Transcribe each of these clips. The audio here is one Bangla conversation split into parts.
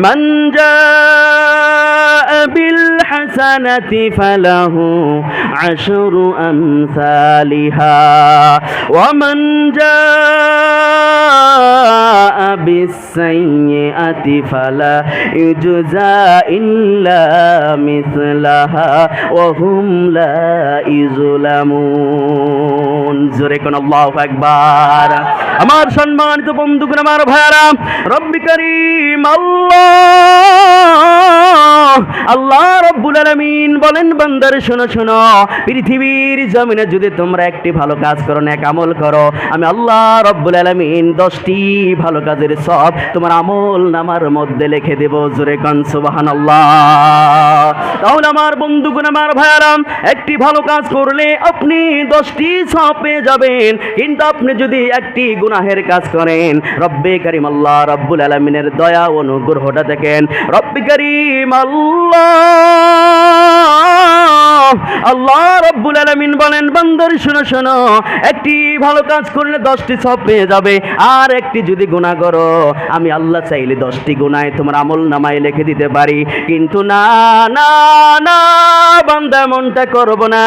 من جاء بالحسنة فله عشر أمثالها. ومن جاء بالسيئة فلا يجزى إلا مثلها وهم لا يظلمون জোরে কোন আল্লাহু আকবার আমার সম্মানিত বন্ধুগণ আমার ভাইরা রব্বি করিম আল্লাহ আল্লাহ রব্বুল আলামিন বলেন, বান্দার শোনো শোনো, পৃথিবীর জমিনে যদি তোমরা একটি ভালো কাজ করো এক আমল করো, আমি আল্লাহ রব্বুল আলামিন দশটি ভালো কাজের সব তোমার আমল নামার মধ্যে লিখে দেব, জোরে কান, সুবহানাল্লাহ। তাহলে আমার বন্ধুগণ, আমার ভাইয়ারাম একটি ভালো কাজ করলে আপনি দশটি সব পেয়ে যাবেন, কিন্তু আপনি যদি একটি গুনাহের কাজ করেন, রব্বে করিম আল্লাহ রব্বুল আলমিনের দয়া অনুগ্রহটা দেখেন, রব্বে করিম আল্লাহ আল্লাহ রব্বুল আলমিন বলেন, বান্দর শোনো শোনো, একটি ভালো কাজ করলে দশটি সব পেয়ে যাবে, আর একটি যদি গুণা করো, আমি আল্লাহ চাইলে দশটি গুণায় তোমার আমল নামায় লিখে দিতে পারি। কিন্তু না না না, বান্দা মনটা করব না।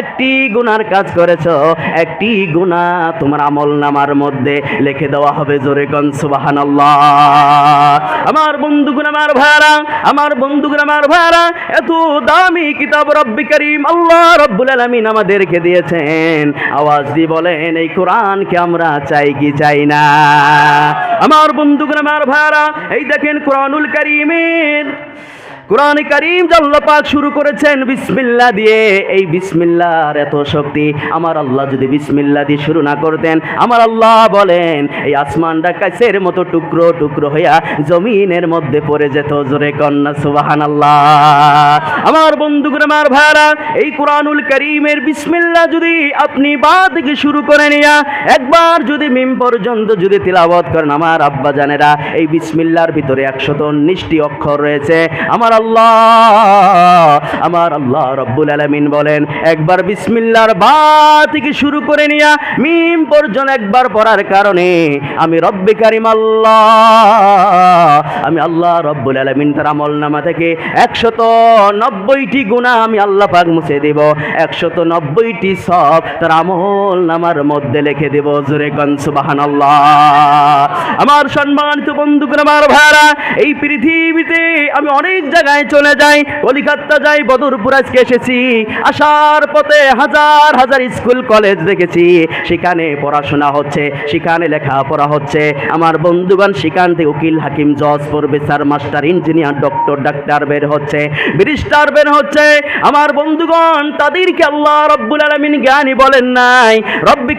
একটি গুনার কাজ করেছ, একটি গুণা তোমার আমল নামার মধ্যে লিখে দেওয়া হবে জোরে গন সুবাহান আমার বন্ধুগুণ, আমার ভাইরা আমার বন্ধুগুণ, আমার ভাইরা, এত দামি কিতাব রব্বি করিম আল্লাহ রব্বুল আলমিন আমাদেরকে দিয়েছেন। আওয়াজ দি বলেন, এই কোরআনকে আমরা চাই কি চাই না? আমার বন্ধুগণ, আমার ভাড়া এই দেখেন কোরআনুল করিমের কোরআন করিম পাক শুরু করেছেন বিসমিল্লাহ দিয়ে। এই বিসমিল্লাহর এত শক্তি, আমার আল্লাহ যদি বিসমিল্লাহ দিয়ে শুরু না করতেন, আমার আল্লাহ বলেন, এই আসমানটা কাছের মতো টুকরো টুকরো হইয়া জমিনের মধ্যে পড়ে যেত, জোরে কন্যা সুবাহান আল্লাহ আমার বন্ধুগুলো আমার ভাইরা এই কোরআনুল করিমের বিসমিল্লাহ যদি আপনি বা থেকে শুরু করে নিয়া, একবার যদি মিম পর্যন্ত যদি তিলাবত করেন, আমার আব্বা জানেরা, এই বিসমিল্লার ভিতরে একশত উনিশটি অক্ষর রয়েছে। আমার আল্লাহ আমার আল্লাহ রব্বুল আলামিন বলেন, একবার বিসমিল্লার বা থেকে শুরু করে নিয়া মিম পর্যন্ত একবার পড়ার কারণে আমি রব্বি কারিম আল্লাহ আমি আল্লাহ রব্বুল আলামিন তার আমল নামা থেকে একশত নব্বইটি গুণা আমি আল্লাহ পাক মুছে দেব। একশত নব্বইটি সব তার আমল নামার মধ্যে লিখে দেব। জোরে কনসুবাহান আল্লাহ আমার সম্মানিত বন্ধুগণ, আমার ভাইরা, এই পৃথিবীতে আমি অনেক জায়গায় চলে যাই, কলিকাতা যাই, বদরপুর আজকে এসেছি। আসার পথে হাজার হাজার স্কুল, কলেজ দেখেছি। সেখানে পড়াশোনা হচ্ছে, সেখানে লেখাপড়া হচ্ছে। আমার বন্ধুগণ, সেখান থেকে উকিল, হাকিম, জজ, প্রফেসর, মাস্টার, ইঞ্জিনিয়ার, ডক্টর, ডাক্তার বের হচ্ছে। ব্যারিস্টার বের হচ্ছে। আমার বন্ধুগণ, তাদেরকে আল্লাহ রব্বুল আলমিন জ্ঞানী বলেন নাই। রব্বিকা